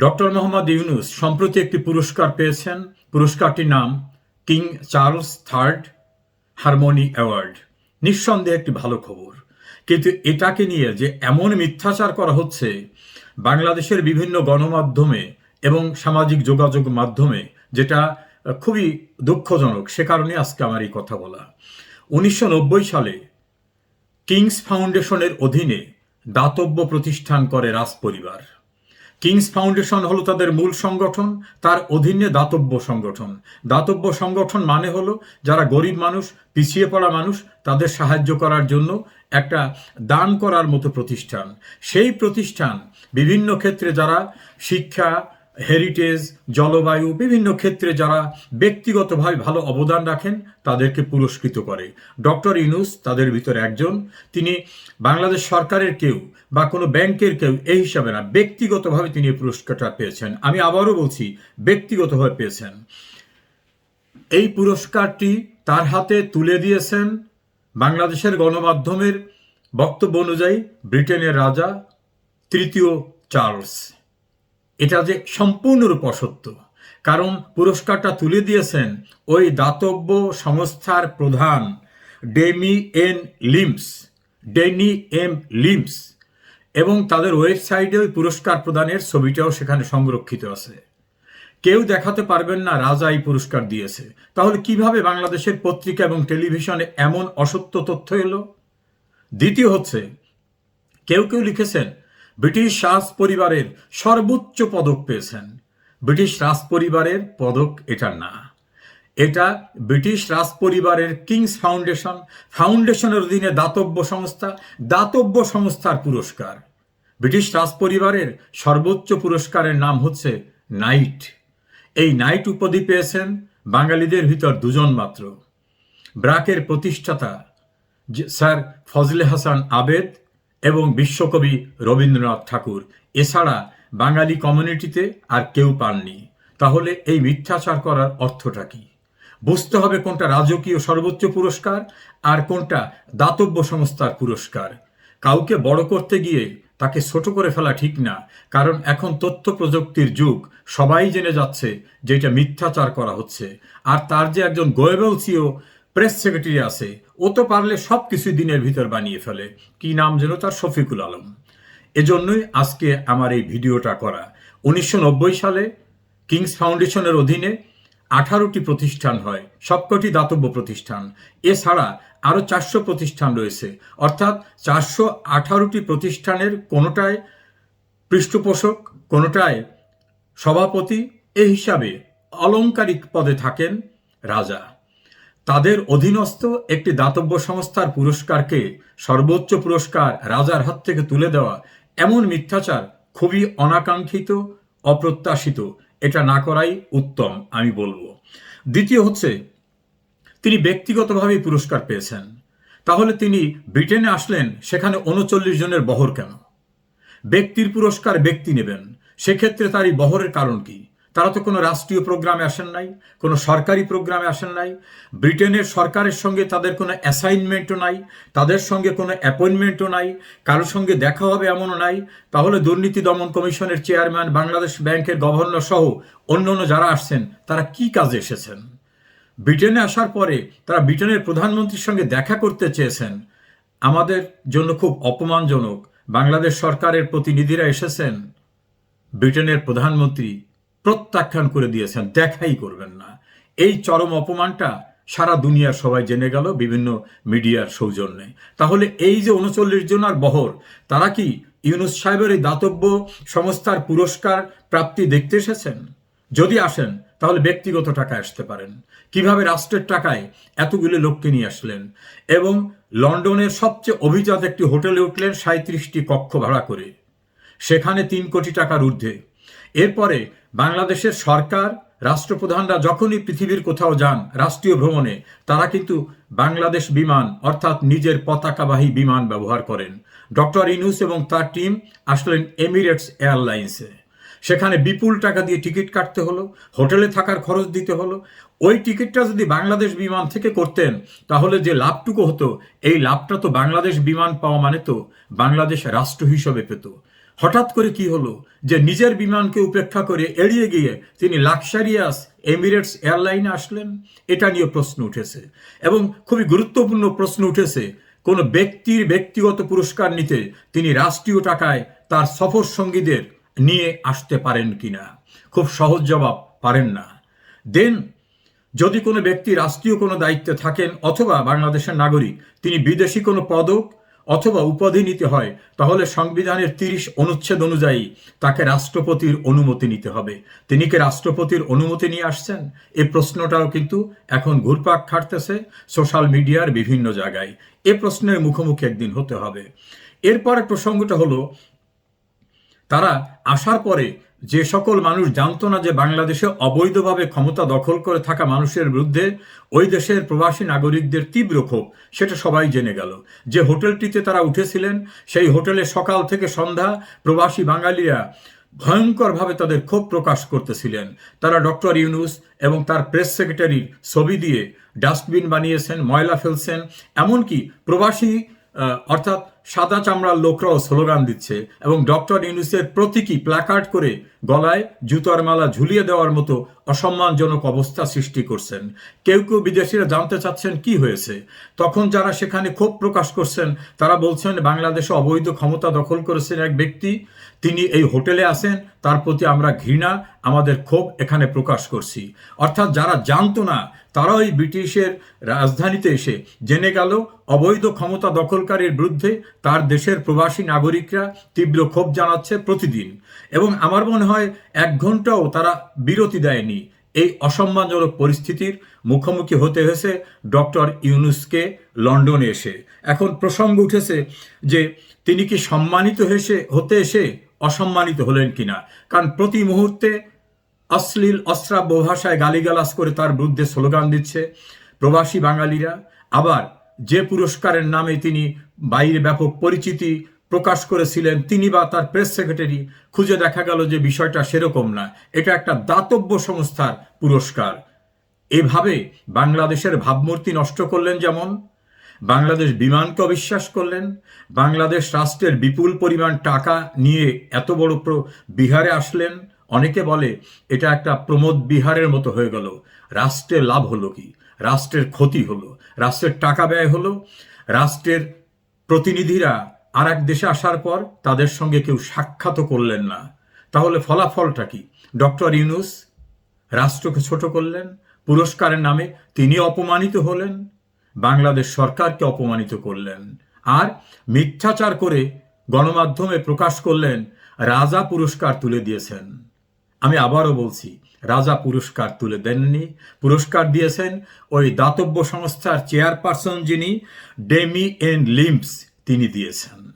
Doctor Mohammad Yunus সম্প্রতি একটি পুরস্কার পেয়েছেন। পুরস্কারটির নাম king Charles third harmony award. নিঃসন্দেহে একটি ভালো খবর। কিন্তু এটাকে নিয়ে যে এমন মিথ্যাচার করা হচ্ছে, বাংলাদেশের বিভিন্ন গণমাধ্যমে এবং সামাজিক যোগাযোগ মাধ্যমে, যেটা খুবই দুঃখজনক, সে কারণে আজকে আমার এই কথা বলা। উনিশশো নব্বই সালে কিংস ফাউন্ডেশনের অধীনে দাতব্য প্রতিষ্ঠান করে রাজ পরিবার কিংস ফাউন্ডেশন হলো তাদের মূল সংগঠন, তার অধীনে দাতব্য সংগঠন। দাতব্য সংগঠন মানে হলো যারা গরিব মানুষ, পিছিয়ে পড়া মানুষ, তাদের সাহায্য করার জন্য একটা দান করার মতো প্রতিষ্ঠান। সেই প্রতিষ্ঠান বিভিন্ন ক্ষেত্রে যারা শিক্ষা হেরিটেজ জলবায়ু, বিভিন্ন ক্ষেত্রে যারা ব্যক্তিগতভাবে ভালো অবদান রাখেন, তাদেরকে পুরস্কৃত করে। ডক্টর ইনুস তাদের ভিতরে একজন। তিনি বাংলাদেশ সরকারের কেউ বা কোনো ব্যাংকের কেউ এই হিসাবে না, ব্যক্তিগতভাবে তিনি এই পুরস্কারটা পেয়েছেন। আমি আবারও বলছি, ব্যক্তিগতভাবে পেয়েছেন। এই পুরস্কারটি তার হাতে তুলে দিয়েছেন বাংলাদেশের গণমাধ্যমের বক্তব্য অনুযায়ী ব্রিটেনের রাজা তৃতীয় চার্লস। এটা যে সম্পূর্ণরূপ অসত্য। কারণ পুরস্কারটা তুলে দিয়েছেন ওই দাতব্য সংস্থার প্রধান Demi N Lims, Denny M Lims, এবং তাদের ওয়েবসাইটে ওই পুরস্কার প্রদানের ছবিটাও সেখানে সংরক্ষিত আছে। কেউ দেখাতে পারবেন না রাজা এই পুরস্কার দিয়েছে। তাহলে কীভাবে বাংলাদেশের পত্রিকা এবং টেলিভিশনে এমন অসত্য তথ্য এলো? দ্বিতীয় হচ্ছে, কেউ কেউ লিখেছেন ব্রিটিশ রাজ পরিবারের সর্বোচ্চ পদক পেয়েছেন। ব্রিটিশ রাজ পরিবারের পদক এটা না। এটা ব্রিটিশ রাজ পরিবারের কিংস ফাউন্ডেশন, ফাউন্ডেশনের অধীনে দাতব্য সংস্থা, দাতব্য সংস্থার পুরস্কার। ব্রিটিশ রাজ পরিবারের সর্বোচ্চ পুরস্কারের নাম হচ্ছে নাইট। এই নাইট উপাধি পেয়েছেন বাঙালিদের ভিতর দুজন মাত্র। ব্রাকের প্রতিষ্ঠাতা স্যার ফজলে হাসান আবেদ এবং বিশ্বকবি রবীন্দ্রনাথ ঠাকুর। এছাড়া বাঙালি কমিউনিটিতে আর কেউ পাননি। তাহলে এই মিথ্যাচার করার অর্থটা কি? বুঝতে হবে কোনটা রাজকীয় সর্বোচ্চ পুরস্কার আর কোনটা দাতব্য সংস্থার পুরস্কার। কাউকে বড় করতে গিয়ে তাকে ছোট করে ফেলা ঠিক না, কারণ এখন তথ্য প্রযুক্তির যুগ, সবাই জেনে যাচ্ছে যে এটা মিথ্যাচার করা হচ্ছে। আর তার যে একজন গোয়েবল সিও, প্রেস সেক্রেটারি আছে ও তো পারলে সব কিছু দিনের ভিতর বানিয়ে ফেলে। কি নাম যেন তার? শফিকুল আলম। এজন্যই আজকে আমার এই ভিডিওটা করা। উনিশশো নব্বই সালে কিংস ফাউন্ডেশনের অধীনে আঠারোটি প্রতিষ্ঠান হয়, সবকটি দাতব্য প্রতিষ্ঠান। এছাড়া আরও চারশো প্রতিষ্ঠান রয়েছে। অর্থাৎ চারশো আঠারোটি প্রতিষ্ঠানের কোনোটায় পৃষ্ঠপোষক, কোনোটায় সভাপতি এই হিসাবে অলংকারিক পদে থাকেন রাজা। তাদের অধীনস্থ একটি দাতব্য সংস্থার পুরস্কারকে সর্বোচ্চ পুরস্কার রাজার হাত থেকে তুলে দেওয়া এমন মিথ্যাচার খুবই অনাকাঙ্ক্ষিত, অপ্রত্যাশিত। এটা না করাই উত্তম, আমি বলব। দ্বিতীয় হচ্ছে, তিনি ব্যক্তিগতভাবেই পুরস্কার পেয়েছেন। তাহলে তিনি ব্রিটেনে আসলেন, সেখানে উনচল্লিশ জনের বহর কেন? ব্যক্তির পুরস্কার ব্যক্তি নেবেন, সেক্ষেত্রে তার এই বহরের কারণ কি? তারা তো কোনো রাষ্ট্রীয় প্রোগ্রামে আসেন নাই, কোনো সরকারি প্রোগ্রামে আসেন নাই। ব্রিটেনের সরকারের সঙ্গে তাদের কোনো অ্যাসাইনমেন্টও নাই, তাদের সঙ্গে কোনো অ্যাপয়েন্টমেন্টও নাই, কারোর সঙ্গে দেখা হবে এমনও নাই। তাহলে দুর্নীতি দমন কমিশনের চেয়ারম্যান বাংলাদেশ ব্যাংকের গভর্নর সহ অন্য অন্য যারা আসছেন, তারা কি কাজে এসেছেন? ব্রিটেনে আসার পরে তারা ব্রিটেনের প্রধানমন্ত্রীর সঙ্গে দেখা করতে চেয়েছেন। আমাদের জন্য খুব অপমানজনক, বাংলাদেশ সরকারের প্রতিনিধিরা এসেছেন, ব্রিটেনের প্রধানমন্ত্রী প্রত্যাখ্যান করে দিয়েছেন, দেখাই করবেন না। এই চরম অপমানটা সারা দুনিয়ার সবাই জেনে গেল, বিভিন্ন মিডিয়ার সৌজন্যে। তাহলে এই যে উনচল্লিশ জনার বহর, তারা কি ইউনুস সাহেবের এই দাতব্য সংস্থার পুরস্কার প্রাপ্তি দেখতে এসেছেন? যদি আসেন, তাহলে ব্যক্তিগত টাকায় আসতে পারেন। কীভাবে রাষ্ট্রের টাকায় এতগুলো লোককে নিয়ে আসলেন? এবং লন্ডনের সবচেয়ে অভিজাত একটি হোটেলে উঠলেন সাঁত্রিশটি কক্ষ ভাড়া করে। সেখানে তিন কোটি টাকার ঊর্ধ্বে। এরপরে বাংলাদেশের সরকার, রাষ্ট্রপ্রধানরা যখনই পৃথিবীর কোথাও যান রাষ্ট্রীয় ভ্রমণে, তারা কিন্তু বাংলাদেশ বিমান, অর্থাৎ নিজের পতাকাবাহী বিমান ব্যবহার করেন। ডক্টর ইনুস এবং তার টিম আসলেন এমিরেটস এয়ারলাইন্সে। সেখানে বিপুল টাকা দিয়ে টিকিট কাটতে হলো, হোটেলে থাকার খরচ দিতে হলো। ওই টিকিটটা যদি বাংলাদেশ বিমান থেকে করতেন, তাহলে যে লাভটুকু হতো, এই লাভটা তো বাংলাদেশ বিমান পাওয়া মানে তো বাংলাদেশ রাষ্ট্র হিসেবে পেত। হঠাৎ করে কি হলো? যে নিজের বিমানকে উপেক্ষা করে এড়িয়ে গিয়ে তিনি লাক্সারিয়াস এমিরেটস এয়ারলাইনে আসলেন, এটা নিয়ে প্রশ্ন উঠেছে। এবং খুবই গুরুত্বপূর্ণ প্রশ্ন উঠেছে, কোনো ব্যক্তির ব্যক্তিগত পুরস্কার নিতে তিনি রাষ্ট্রীয় টাকায় তার সফর সঙ্গীদের নিয়ে আসতে পারেন কিনা? খুব সহজ জবাব, পারেন না। দেন, যদি কোনো ব্যক্তি রাষ্ট্রীয় কোনো দায়িত্বে থাকেন অথবা বাংলাদেশের নাগরিক, তিনি বিদেশি কোনো পদক অথবা উপাধি নিতে হয়, তাহলে সংবিধানের তিরিশ অনুচ্ছেদ অনুযায়ী তাকে রাষ্ট্রপতির অনুমতি নিতে হবে। তিনি কি রাষ্ট্রপতির অনুমতি নিয়ে আসছেন? এই প্রশ্নটাও কিন্তু এখন ঘুরপাক খাটতেছে সোশ্যাল মিডিয়ার বিভিন্ন জায়গায়। এ প্রশ্নের মুখোমুখি একদিন হতে হবে। এরপরে প্রসঙ্গটা হলো, তারা আসার পরে যে সকল মানুষ জানতো না যে বাংলাদেশে অবৈধভাবে ক্ষমতা দখল করে থাকা মানুষের বিরুদ্ধে ওই দেশের প্রবাসী নাগরিকদের তীব্র ক্ষোভ, সেটা সবাই জেনে গেল। যে হোটেলটিতে তারা উঠেছিলেন, সেই হোটেলে সকাল থেকে সন্ধ্যা প্রবাসী বাঙালিরা ভয়ঙ্করভাবে তাদের ক্ষোভ প্রকাশ করতেছিলেন। তারা ডক্টর ইউনুস এবং তার প্রেস সেক্রেটারির ছবি দিয়ে ডাস্টবিন বানিয়েছেন, ময়লা ফেলছেন, এমনকি প্রবাসী অর্থাৎ সাদা চামড়ার লোকরাও স্লোগান দিচ্ছে এবং ডক্টর ইউনুসের প্রতীকী প্ল্যাকার্ড করে গলায় জুতার মালা ঝুলিয়ে দেওয়ার মতো অসম্মানজনক অবস্থা সৃষ্টি করছেন। কেউ কেউ বিদেশিরা জানতে চাচ্ছেন কি হয়েছে। তখন যারা সেখানে ক্ষোভ প্রকাশ করছেন, তারা বলছেন, বাংলাদেশে অবৈধ ক্ষমতা দখল করেছেন এক ব্যক্তি। তিনি এই হোটেলে আসেন তার প্রতি আমরা ঘৃণা, আমাদের ক্ষোভ এখানে প্রকাশ করছি। অর্থাৎ যারা জানতো না তারা ওই ব্রিটিশের রাজধানীতে এসে জেনে গেল, অবৈধ ক্ষমতা দখলকারীর বিরুদ্ধে তার দেশের প্রবাসী নাগরিকরা তীব্র ক্ষোভ জানাচ্ছে প্রতিদিন এবং আমার মনে হয় এক ঘন্টাও তারা বিরতি দেয়নি। এই অসম্মানজনক পরিস্থিতির মুখোমুখি হতে হয়েছে ডক্টর ইউনুসকে লন্ডনে এসে। এখন প্রসঙ্গ উঠেছে যে তিনি কি সম্মানিত হেসে হতে এসে অসম্মানিত হলেন কিনা? কারণ প্রতি মুহূর্তে অশ্লীল, অশ্রাব্য ভাষায় গালিগালাজ করে তার বিরুদ্ধে স্লোগান দিচ্ছে প্রবাসী বাঙালিরা। আবার যে পুরস্কারের নামে তিনি বাইরে ব্যাপক পরিচিতি প্রকাশ করেছিলেন, তিনি বা তার প্রেস সেক্রেটারি খুঁজে দেখা গেল যে বিষয়টা সেরকম না। এটা একটা দাতব্য সংস্থার পুরস্কার। এভাবে বাংলাদেশের ভাবমূর্তি নষ্ট করলেন যেমন, বাংলাদেশ বিমানকে অবিশ্বাস করলেন, বাংলাদেশ রাষ্ট্রের বিপুল পরিমাণ টাকা নিয়ে এত বড় বিহারে আসলেন। অনেকে বলে, এটা একটা প্রমোদ বিহারের মতো হয়ে গেল। রাষ্ট্রের লাভ হলো কি? রাষ্ট্রের ক্ষতি হলো, রাষ্ট্রের টাকা ব্যয় হলো, রাষ্ট্রের প্রতিনিধিরা আর এক দেশে আসার পর তাদের সঙ্গে কেউ সাক্ষাৎও করলেন না। তাহলে ফলাফলটা কি? ডক্টর ইউনুস রাষ্ট্রকে ছোট করলেন, পুরস্কারের নামে তিনি অপমানিত হলেন, বাংলাদেশ সরকারকে অপমানিত করলেন, আর মিথ্যাচার করে গণমাধ্যমে প্রকাশ করলেন, রাজা পুরস্কার তুলে দিয়েছেন। আমি আবারও বলছি, রাজা পুরস্কার তুলে দেননি। পুরস্কার দিয়েছেন ওই দাতব্য সংস্থার চেয়ারপারসন যিনি, ডেমি এন লিম্পস তিনি দিয়েছেন।